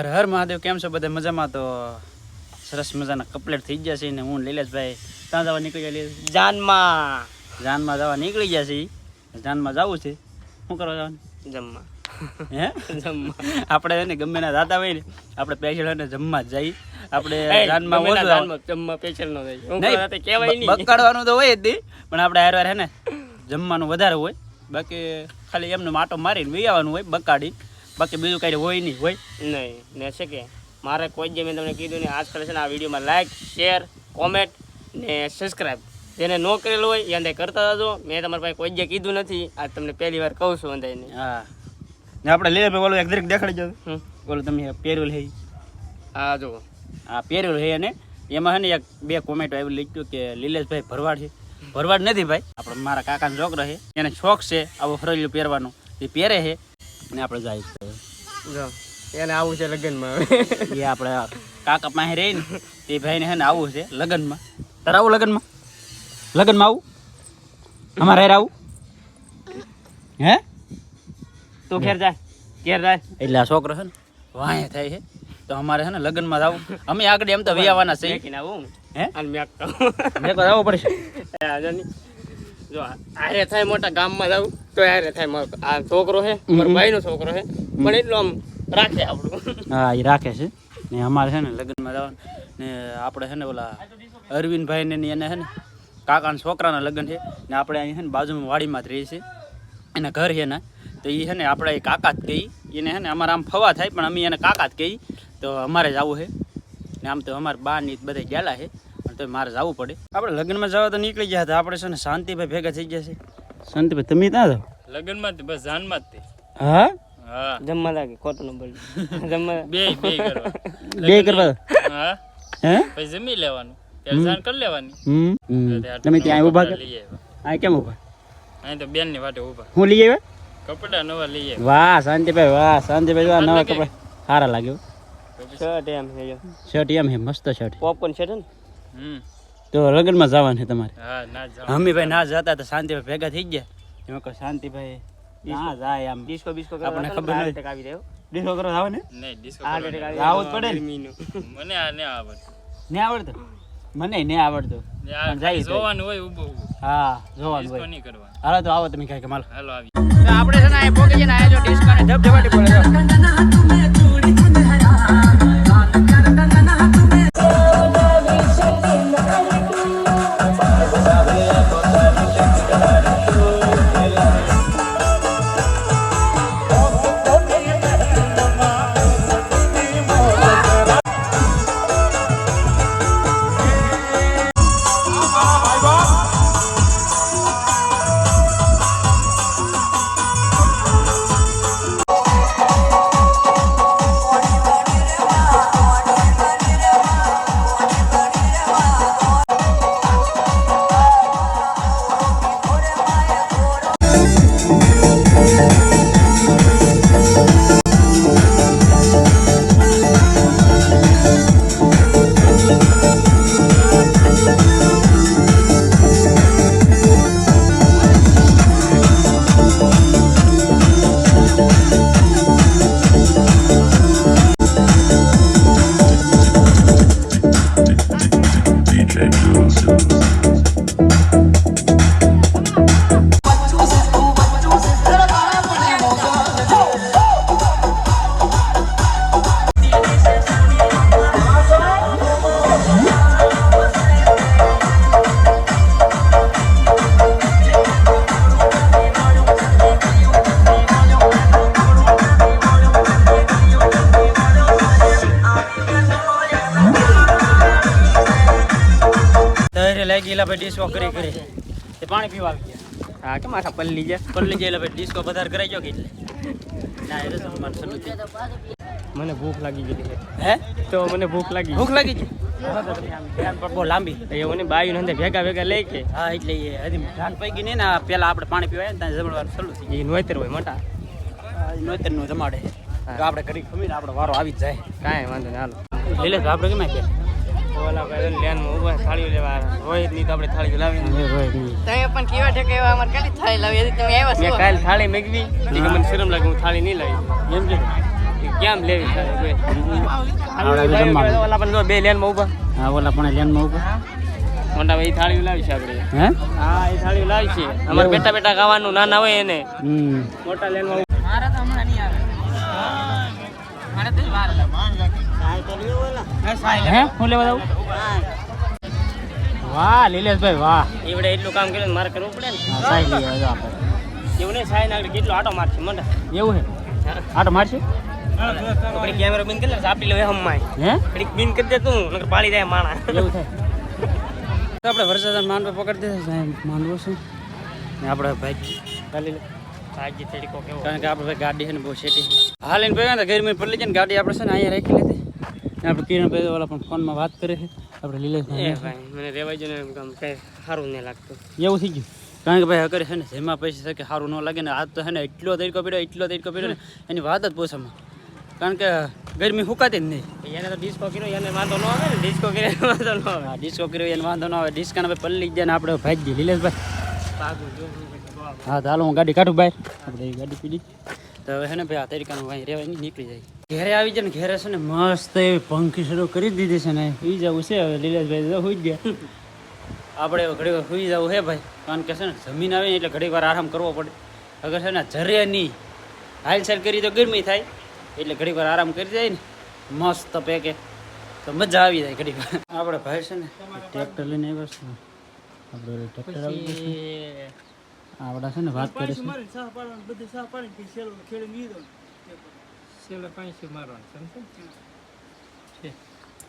હર હર મહાદેવ કેમ છો બધા? મજામાં તો સરસ મજાના કપલેટ થઈ ગયા છે ને હું લીલેશભાઈ. ત્યાં જવા નીકળી ગયા જાનમાં. જાનમાં જવા નીકળી ગયા છે જાનમાં જવું છે. શું કરવા જવાનું? જમવા. હે? જમવા. આપણે એને ગમે ના જાતા હોય ને આપણે પેશલ અને જમવા જ જઈ આપણે જાનમાં ઓછું જમવા પેશલ નો જાય કહેવાય નહીં. બકાડવાનું તો હોય જ નહીં પણ આપણે હાર હે ને જમવાનું વધારે હોય. બાકી ખાલી એમનો માટો મારીને વી આવવાનું હોય બકાડી બાકી બીજું કાંઈ હોય નહીં હોય? નહીં ને છે કે મારે કોઈ જે મેં તમને કીધું ને આજકાલ છે ને આ વિડીયોમાં લાઈક શેર કોમેન્ટ ને સબસ્ક્રાઈબ જેને ન કરેલું હોય એ અંદાય કરતા હતો મેં તમારા પાસે કોઈ જે કીધું નથી આજ તમને પહેલી વાર કહું છું અંદાયને હા. ને આપણે લે ભાઈ ઓલું એક દરેક દેખાડી જાવ. ઓલું તમે પહેર્યું હે. આ જો આ પહેર્યું હે અને એમાં હે ને એક બે કોમેન્ટ આવી લખ્યું કે લીલેશભાઈ ભરવાડ છે. ભરવાડ નથી ભાઈ. આપણે મારા કાકાનો છોકરો છે. એને શોખ છે આવું ફરેલું પહેરવાનો. એ પહેરે છે. ને આપણે જાય છે. એને આવું છે લગ્નમાં. એ આપણે કાકા પાસે રહી ને તે ભાઈને હે ને આવું છે લગ્નમાં. તારે આવું લગ્નમાં? લગ્નમાં આવું? અમારે હેર આવું? હે? તું ઘેર જાય ઘેર જાય એટલે આ છોકરો છે ને વાંહે થાય છે. તો અમારે છે ને લગ્નમાં આવું અમે આગળ એમ તો વિયાવાના છે આવું હે. અને મેં જવું પડશે. જો આરે થાય મોટા ગામમાં જાવ તો આરે થાય મારો આ છોકરો છે મારો ભાઈનો છોકરો છે પણ એટલો આમ રાખે આપણું. હા એ રાખે છે. ને અમારે છે ને લગ્નમાં જવાનું. ને આપણે છે ને ઓલા અરવિંદભાઈ ને એને છે ને કાકાના છોકરાના લગ્ન છે. ને આપણે અહીં છે ને બાજુમાં વાડીમાં જ રહીએ છીએ. એના ઘર છે ને તો એ છે ને આપણે કાકા જ કહી એને છે ને અમારે આમ ફવા થાય પણ અમે એને કાકા જ કહી તો અમારે જ આવું છે. ને આમ તો અમારે બા ની બધા ગયેલા છે. તો મારે જવું પડે. આપણે લગ્નમાં જવા તો નીકળી ગયા હતા. આપણે છે ને શાંતિભાઈ ભેગા થઈ ગયા છે. શાંતિભાઈ તમે ત્યાં જાઓ લગ્નમાં જ બસ જાનમાં જ તે. હા? હા. જમવા લાગે ખોટું ન બોલ. જમવા બે બે કરવા. બે કરવા? હા. હે? પછી જમી લેવાનું. જાણ કરી લેવાની. તમે ત્યાં ઊભા કર આ કેમ ઊભા? અહીં તો બેનની વાટે ઊભા હું લઈ આવ્યા? કપડા નવા લઈ આવ્યા. વાહ શાંતિભાઈ વાહ શાંતિભાઈ વાહ નવા કપડા. સારા લાગ્યો શર્ટ એમ છે શર્ટ એમ હે મસ્ત શર્ટ. પોપકોર્ન છે ને? તો લગ્નમાં જવાનું છે તમારે? હા ના હમીભાઈ ના જતા તો શાંતિભાઈ ભેગા થઈ ગયા. એમાં કહો શાંતિભાઈ ના જાય આમ. ડિસ્કો બિસ્કો આપણને ખબર નથી. આવી રહ્યો ડિસ્કો કરો આવે ને? નહીં ડિસ્કો આવું જ પડે મને આ ને આવડતું. ને આવડતું? મને ને આવડતું જાય જોવાનું હોય ઊભું હા જોવાનું હોય. નહીં કરવાનું. હાલો તો આવો તમે કાંઈક માલ હાલો આવી. આપણે છે ને આ પોકે જઈને ને આ જો ડિસ્કો ને ધબધબાટી પડે. ભાઈ ડિસ્કો કરી કરી. તે પાણી પીવા આવી ગયા. હા કે માથા પલ્લી ગયા પલ્લી જાય એલા ભાઈ ડિસ્કો વધારે કરાઈ ગયો કે એટલે. ના એ તો મને ભૂખ લાગી ગઈ હે? તો મને ભૂખ લાગી ભૂખ લાગી બહુ લાંબી. એ મને બાયું અંદર ભેગા ભેગા લઈ કે. હા એટલે એ હજી ધ્યાન પૈકી નહીં ને પેલા આપણે પાણી પીવાય ને ત્યાં જમણવાર થઈ એ નોતર હોય મોટા. નોતરનું જમાડે તો આપણે ઘડી ખમીને આપણો વારો આવી જ જાય. કાંઈ વાંધો નહીં હાલો. લીલે આપણે કેમ કે ઓલા ભાઈ લેનમાં ઊભા થાળીઓ લેવા રોહિતની તો આપણે થાળી લાવી તમે પણ કેવા ઠેકે એવા અમારે કાલી થાળી લાવી હતી? તમે આવ્યા છો? કાલ થાળી મેગવી કે મને શરમ લાગે હું થાળી નહીં લાવી. એમ કે કેમ લેવી બે? ઓલા પણ હા ઓલા પણ લેનમાં ઉપર મોટા ભાઈ થાળી લાવી છે આપણે. હે? હા એ થાળી લાવી છે. અમારે બેટા બેટા ખાવાનું નાના હોય એને. મોટા લેનમાં હે હું? લેવા દઉં વાહ લીલેશભાઈ વાહ. એવડે એટલું કામ કર્યું ને મારે કરવું પડે ને. સાહેબ એવું નહીં સાહેબ નાખી કેટલો આટો મારશે મને એવું છે આટો મારશે? આપણે કેમેરા બંધ કરી લે આપી લે હમમાય હે? ઘડીક બંધ કરી દે તું નકર પાડી જાય માણા. એવું થાય આપણે વરસાદ માંડવો પકડી દે સાહેબ માંડવો છે. ને આપણે ભાઈ ચાલી લે. કારણ કે આપણે ગાડી છે ને બહુ સેટી હાલીને ભાઈ ને ગરમી પડલી છે ને ગાડી આપણે છે ને અહીંયા રાખી લીધી. આપણે કિરણભાઈ વાળા પણ ફોનમાં વાત કરે છે આપણે લીલે લીલેશભાઈ ભાઈ મને રહેવાય ને એમ કામ કંઈ સારું નહીં લાગતું એવું થઈ ગયું કારણ કે ભાઈ અગર છે ને જેમાં પૈસા છે કે સારું ન લાગે ને આજ તો છે ને એટલો તરીકો પીડ્યો એટલો તરીકો પીડ્યો ને એની વાત જ પોસામાં કારણ કે ગરમી હુકાતી જ નહીં એને તો ડિસ્કો કર્યો એને વાંધો ન આવે ને ડિસ્કો કર્યો વાંધો ન આવે ડિસ્કો કર્યો એને વાંધો ન આવે ડિસ્કાને ભાઈ પલ્લી જાય ને આપણે ભાઈ જ લીલેશભાઈ હા તો હાલો હું ગાડી કાઢું ભાઈ આપણે ગાડી પીડી તો હવે છે ને ભાઈ આ તરીકાનું ભાઈ રહેવાય નહીં નીકળી જાય ઘેરે આવી જાય ને ઘેરે છે ને મસ્ત એવી પંખી શરૂ કરી દીધી છે ને સુઈ જવું છે હવે લીલાશભાઈ તો સુઈ જ ગયા. આપણે ઘડી વાર સુઈ જવું છે ભાઈ કારણ કે છે ને જમીન આવે એટલે ઘડી વાર આરામ કરવો પડે. અગર છે ને જરે નહીં હાલચાલ કરી તો ગરમી થાય એટલે ઘડી વાર આરામ કરી જાય ને મસ્ત પેકે. તો મજા આવી જાય ઘડી વાર. આપણે ભાઈ છે ને ટ્રેક્ટર લઈને આવ્યા છે. આપણે ટ્રેક્ટર આવી છે. આવડા છે ને વાત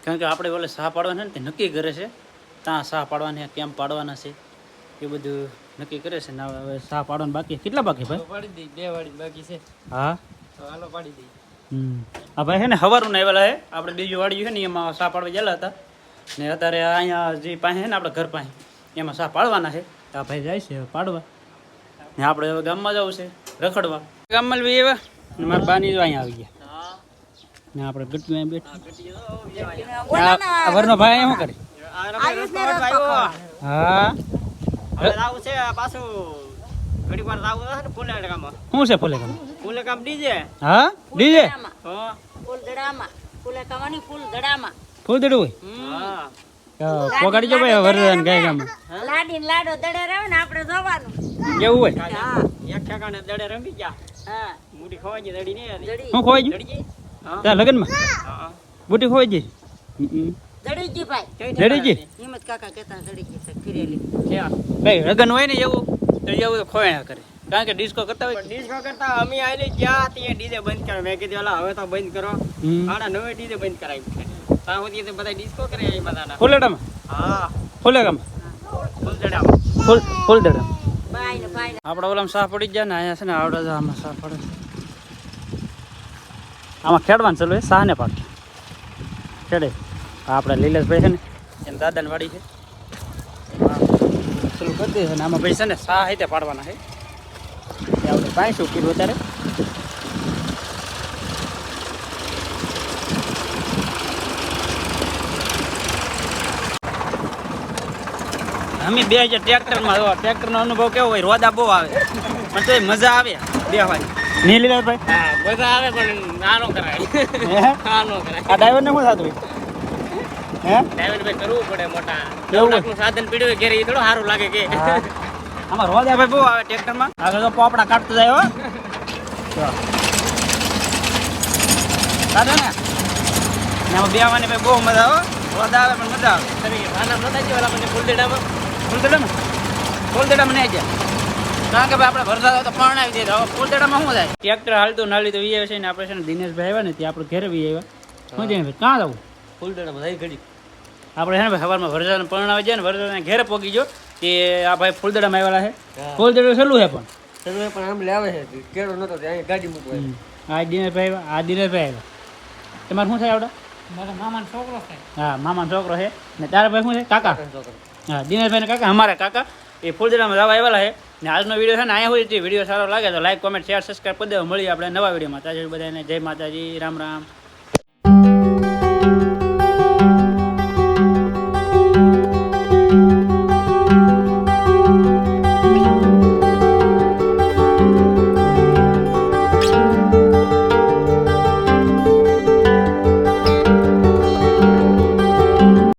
કારણ કે આપણે ઓલે સાહ પાડવાના ને તે નક્કી કરે છે ત્યાં સાહ પાડવાના કેમ પાડવાના છે એ બધું નક્કી કરે છે ને હવે સાહ પાડવાનું બાકી કેટલા બાકી ભાઈ? પાડી દઈ બે વાળી બાકી છે. હા? તો હાલો પાડી દઈ. હમ. આ ભાઈ છે ને હવારું આવેલા છે. આપણે બીજું વાળ્યું છે ને એમાં સાહ પાડવા ગયેલા હતા. ને અત્યારે અહીંયા જે પાસે છે ને આપણે ઘર પાસે એમાં સાહ પાડવાના છે. તો આ ભાઈ જાય છે પાડવા. ને આપણે હવે ગામમાં જવું છે રખડવા. ગામમાં એવા. ને મારા બાની જો અહીંયા આવી ગયા. ને આપણે ગટુ અહીંયા બેઠા. આ આ વરનો ભાઈ શું કરે? હા? આવું છે પાછું ઘડી વાર આવું છે ને ફૂલે કામમાં શું છે ફૂલે કામ ફૂલે કામ ડીજે હા? ડીજે? ફૂલ દડામાં ફૂલે કવાની ફૂલ દડામાં ફૂલ દડું હોય? હા પોગાડી જો ભાઈ વરદાન ગાય ગામ લાડીને લાડો દડે રહે ને આપણે જવાનું. કેવું હોય? એક ઠેકાણે દડે રમી ગયા. હા મૂડી ખવાઈ ગઈ દડી નહીં દડી શું ખોવાઈ ગયું દડી ગઈ હા ત્યાં લગ્નમાં હા બુટી ખોવાઈ ગઈ હમ. દડીજી ભાઈ કઈ દડીજી હિંમત કાકા કહેતા દડીજી છે ફિરેલી ક્યાં ભાઈ લગ્ન હોય ને એવું તો એવું તો ખોયા કરે કારણ કે ડિસ્કો કરતા હોય ડીજો કરતા અમે આવેલી ગયા તે ડીજે બંધ કરો મેં કીધું અલા હવે તો બંધ કરો હમ. આડા નવે ડીજે બંધ કરાવી છે ત્યાં સુધી તો બધા ડિસ્કો કરે એ બધાના ફૂલેડામાં હા ફૂલેગામાં ફૂલ દડામાં ફૂલ ફૂલદડામાં ભાઈ ને ભાઈ આપણા ઓલામાં સાફ પડી ગયા ને, અહીંયા છે ને આવડે છે, આમાં સાફ પડે આમાં ખેડવાનું ચાલુ છે સાહને પાક. ખેડે. આપણે લીલેશભાઈ છે ને એમ દાદાની વાડી છે. આમાં ભાઈ છે ને, સાહ રીતે પાડવાના છે. એ આપણે પાઈશું કીધું અત્યારે. અમે બે હજાર ટ્રેક્ટરમાં ટ્રેક્ટરનો અનુભવ કેવો હોય? રોદા બહુ આવે. પણ તો મજા આવે બેહવાની નહીં લીલાભાઈ હા મજા આવે પણ નાનો કરાય. નાનો કરાય. આ ડ્રાઈવરને શું થતું હે? ડ્રાઈવર ભાઈ કરવું પડે મોટા. એવું સાધન પીડ્યું ઘેરે એ થોડું સારું લાગે કે. આમાં રોદા ભાઈ બહુ આવે ટ્રેક્ટરમાં. આગળ તો પોપડા કાઢતું જાય હો. કાઢો ને. ને આમાં બેહવાની ભાઈ બહુ મજા આવે રોદા આવે પણ મજા આવે. નાના નતા જ ઓલા મને ફૂલદેડામાં. ફૂલદેડામાં ફૂલદેડામાં નહીં જાય. કારણ કે ભાઈ આપણે વરસાદ આવે તો પાણી આવી જાય હવે ફૂલદેડામાં શું થાય? ટ્રેક્ટર હાલતું નાલી તો વી આવે છે ને આપણે છે ને દિનેશભાઈ આવ્યા ને ત્યાં આપણે ઘરે વી આવ્યા. શું છે ભાઈ કાં જવું ફૂલદેડામાં થઈ ઘડી આપણે છે ને ભાઈ સવારમાં વરસાદ પણ આવી જાય ને વરસાદ ઘેરે પોગી ગયો કે આ ભાઈ ફૂલદડામાં આવેલા છે. ફૂલદડું છેલ્લું છે પણ. તમે પણ આમ લાવે છે. કેળો નતો ત્યાં ગાડી મૂકવા આ દિનેશભાઈ આવ્યા આ દિનેશભાઈ આવ્યા. તમારે શું થાય આવડા? મારા મામાનો છોકરો છે. હા મામાનો છોકરો છે. ને તારા ભાઈ શું છે? કાકા? હા, દિનેશભાઈને કાકા, અમારા કાકા, એ ફૂલદરામાં લાવવા આવેલા છે. ને આજનો વીડિયો છે ને, અહીંયા હોય તે વીડિયો સારો લાગે તો લાઈક કોમેન્ટ શેર સબસ્ક્રાઈબ કરી દેવા મળીએ આપણે નવા વિડીયોમાં. તાજે બધાને જય માતાજી, રામ રામ.